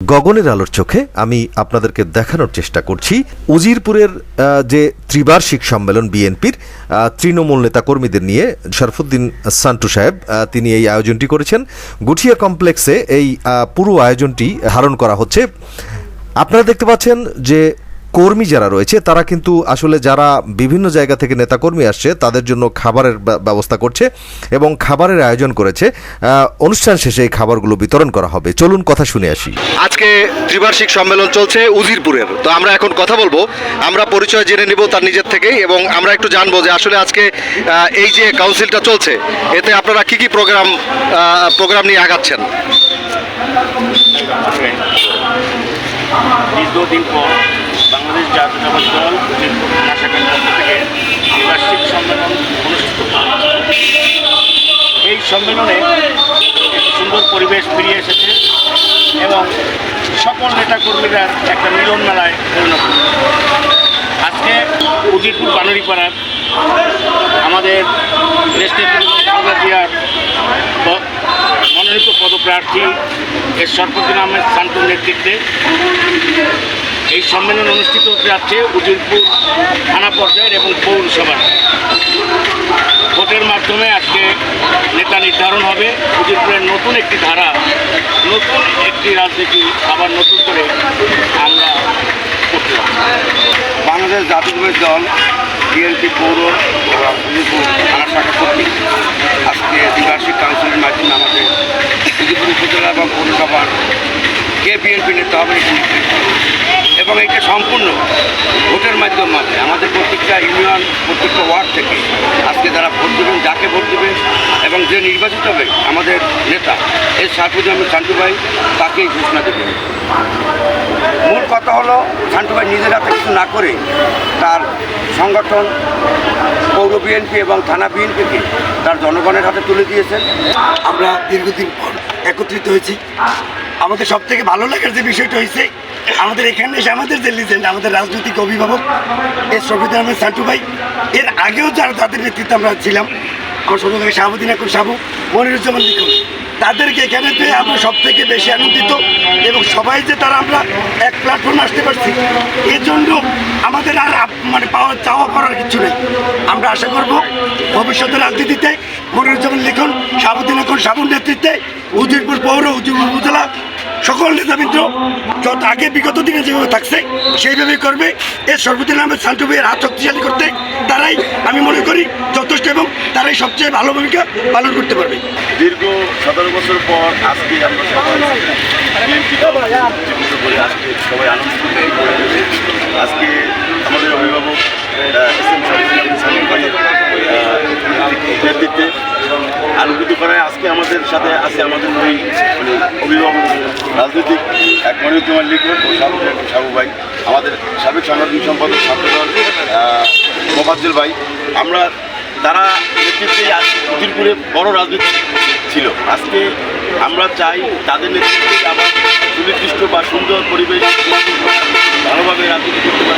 গগনের আলোর চোখে আমি আপনাদেরকে দেখানোর চেষ্টা করছি। উজিরপুরের যে ত্রিবার্ষিক সম্মেলন বিএনপির তৃণমূল নেতাকর্মীদের নিয়ে শরফুদ্দিন সান্টু সাহেব তিনি এই আয়োজনটি করেছেন। গুঠিয়া কমপ্লেক্সে এই পুরো আয়োজনটি ধারণ করা হচ্ছে। আপনারা দেখতে পাচ্ছেন যে কর্মী যারা রয়েছে তারা কিন্তু আসলে যারা বিভিন্ন জায়গা থেকে নেতাকর্মী আসছে তাদের জন্য খাবারের ব্যবস্থা করছে এবং খাবারের আয়োজন করেছে। অনুষ্ঠান শেষে এই খাবারগুলো বিতরণ করা হবে। চলুন কথা শুনে আসি। আজকে ত্রিবার্ষিক সম্মেলন চলছে উজিরপুরের। তো আমরা এখন কথা বলব। আমরা পরিচয় জেনে নিব তার নিজের থেকেই এবং আমরা একটু জানব যে আসলে আজকে এই যে কাউন্সিলটা চলছে এতে আপনারা কি কি প্রোগ্রাম প্রোগ্রাম নিয়ে আগাচ্ছেন? দীর্ঘদিন পর বাংলাদেশ দল থানা থেকে দ্বিবার্ষিক সম্মেলন অনুষ্ঠিত এই সম্মেলনে সুন্দর পরিবেশ ফিরিয়ে এসেছে এবং সকল নেতাকর্মীরা একটা মিলন মেলায় পরিণত। আজকে উজিরপুর বানুরিপাড়ার আমাদের জিয়ার মনোনীত পদপ্রার্থী এস সরফুদ্দিন আহমেদ সান্টুর নেতৃত্বে এই সম্মেলন অনুষ্ঠিত হতে যাচ্ছে উজিরপুর থানা পর্যায়ের এবং পৌরসভার ভোটের মাধ্যমে আজকে নেতা নির্ধারণ হবে উজিরপুরের নতুন একটি ধারা, নতুন একটি রাজনীতি, আবার নতুন করে আমরা বাংলাদেশ জাতীয়তাবাদী দল, বিএনপি পৌর উজিরপুর থানা শাখা আজকে দ্বিবার্ষিক কাউন্সিলের মাধ্যমে আমাদের উজিরপুর উপজেলা এবং পৌরসভার কে বিএনপি নেতা হবে। এবং এটা সম্পূর্ণ ভোটের মাধ্যমে হবে আমাদের প্রত্যেকটা ইউনিয়ন, প্রত্যেকটা ওয়ার্ড থেকে আজকে যারা ভোট দেবেন, যাকে ভোট দেবেন এবং যে নির্বাচিত হবে আমাদের নেতা সারফুদ্দিন আহমেদ শান্টু ভাই তাকেই ঘোষণা দেবেন। মূল কথা হলো, শান্টু নিজের হাতে কিছু না করে তার সংগঠন, পৌর বিএনপি এবং থানা বিএনপিকে তার জনগণের হাতে তুলে দিয়েছেন। আমরা দীর্ঘদিন পর একত্রিত হয়েছি। আমাদের সব থেকে ভালো লাগার যে বিষয়টা হয়েছে, আমাদের এখানে এসে আমাদের যে লিজেন্ড আমাদের রাজনৈতিক অভিভাবক এর শফিদ আহমেদ সান্টু ভাই, এর আগেও যারা তাদের নেতৃত্বে আমরা ছিলাম, আমার থেকে শাহাবুদ্দিন এখন সাবু মনিরুজ্জামান লিখুন তাদেরকে এখানে পেয়ে আমরা সব থেকে বেশি আনন্দিত এবং সবাই যে তারা আমরা এক প্ল্যাটফর্মে আসতে পারছি এর জন্য আমাদের আর মানে পাওয়া, চাওয়া পাওয়ার কিছু নেই। আমরা আশা করব ভবিষ্যতে রাজনীতিতে মনিরুজ্জামান লিখন সাবুদ্দিন এখন সাবুর নেতৃত্বে উজিরপুর পৌর, উজিরপুর উপজেলা সকল নেতাবৃন্দ যত আগে বিগত দিনে যেভাবে থাকছে, সেইভাবেই করবে। এর সর্বদিন আহমেদ শান্তু ভাইয়ের হাত শক্তিশালী করতে সবচেয়ে ভালো ভূমিকা পালন করতে পারবে। দীর্ঘ সতেরো বছর পর আজকে আমরা আজকে সবাই আনন্দিত হয়ে আজকে আমাদের অভিভাবক নেতৃত্বে আলোকিত করায় আজকে আমাদের সাথে আছে আমাদের ওই মানে অভিভাবক, রাজনৈতিক এক মনিরুজ্জামান লিখন ও সাবু ভাই, আমাদের সাবেক সাংগঠনিক সম্পাদক ছাত্রদল মোফাজ্জল ভাই। আমরা তারা নেতৃত্বে উজিরপুরে বড় রাজনীতি ছিল। আজকে আমরা চাই তাদের নেতৃত্বে আবার সুনির্দিষ্ট বা সুন্দর পরিবেশ ভালোভাবে রাজনীতি করতে পারে।